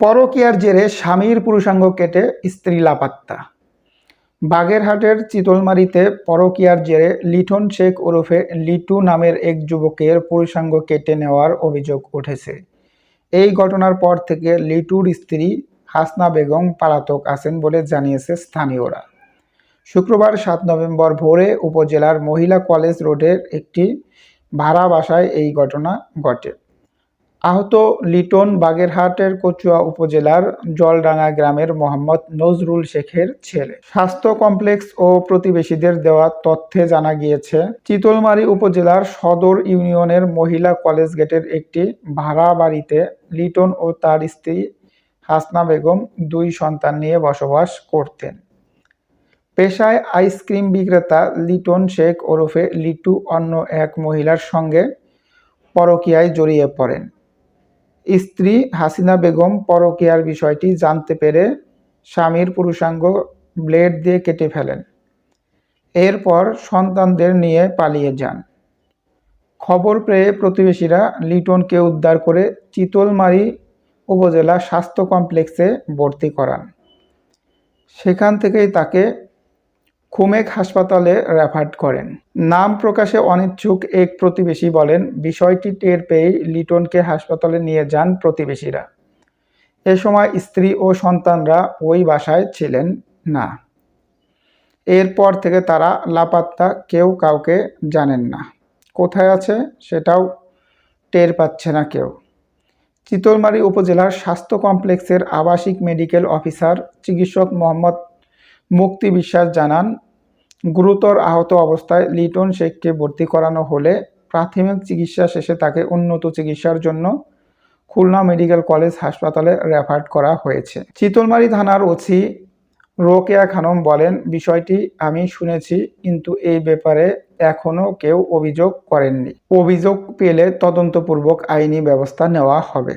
পরকীয়ার জেরে স্বামীর পুরুষাঙ্গ কেটে স্ত্রী লাপাত্তা। বাগেরহাটের চিতলমারিতে পরকীয়ার জেরে লিটন শেখ ওরফে লিটু নামের এক যুবকের পুরুষাঙ্গ কেটে নেওয়ার অভিযোগ উঠেছে। এই ঘটনার পর থেকে লিটুর স্ত্রী হাসনা বেগম পালাতক আছেন বলে জানিয়েছে স্থানীয়রা। শুক্রবার সাত নভেম্বর ভোরে উপজেলার মহিলা কলেজ রোডের একটি ভাড়া বাসায় এই ঘটনা ঘটে। আহত লিটন বাগেরহাটের কচুয়া উপজেলার জলডাঙ্গা গ্রামের মোহাম্মদ নজরুল শেখের ছেলে। স্বাস্থ্য কমপ্লেক্স ও প্রতিবেশীদের দেওয়া তথ্যে জানা গিয়েছে, চিতলমারী উপজেলার সদর ইউনিয়নের মহিলা কলেজ গেটের একটি ভাড়া বাড়িতে লিটন ও তার স্ত্রী হাসনা বেগম দুই সন্তান নিয়ে বসবাস করতেন। পেশায় আইসক্রিম বিক্রেতা লিটন শেখ ওরফে লিটু অন্য এক মহিলার সঙ্গে পরকীয়ায় জড়িয়ে পড়েন। স্ত্রী হাসিনা বেগম পরকীয়ার বিষয়টি জানতে পেরে স্বামীর পুরুষাঙ্গ ব্লেড দিয়ে কেটে ফেলেন। এরপর সন্তানদের নিয়ে পালিয়ে যান। খবর পেয়ে প্রতিবেশীরা লিটনকে উদ্ধার করে চিতলমারি উপজেলা স্বাস্থ্য কমপ্লেক্সে ভর্তি করান। সেখান থেকেই তাকে খুমেক হাসপাতালে রেফার করেন। নাম প্রকাশে অনিচ্ছুক এক প্রতিবেশী বলেন, বিষয়টি টের পেয়েই লিটনকে হাসপাতালে নিয়ে যান প্রতিবেশীরা। এ সময় স্ত্রী ও সন্তানরা ওই বাসায় ছিলেন না। এরপর থেকে তারা লাপাত্তা কেউ কাউকে জানেন না। কোথায় আছে সেটাও টের পাচ্ছে না কেউ। চিতলমারী উপজেলার স্বাস্থ্য কমপ্লেক্সের আবাসিক মেডিকেল অফিসার চিকিৎসক মোহাম্মদ মুক্তি বিশ্বাস জানান, গুরুতর আহত অবস্থায় লিটন শেখকে ভর্তি করানো হলে প্রাথমিক চিকিৎসা শেষে তাকে উন্নত চিকিৎসার জন্য খুলনা মেডিকেল কলেজ হাসপাতালে রেফার করা হয়েছে। চিতলমারী থানার ওসি রোকেয়া খানম বলেন, বিষয়টি আমি শুনেছি, কিন্তু এই ব্যাপারে এখনও কেউ অভিযোগ করেননি। অভিযোগ পেলে তদন্তপূর্বক আইনি ব্যবস্থা নেওয়া হবে।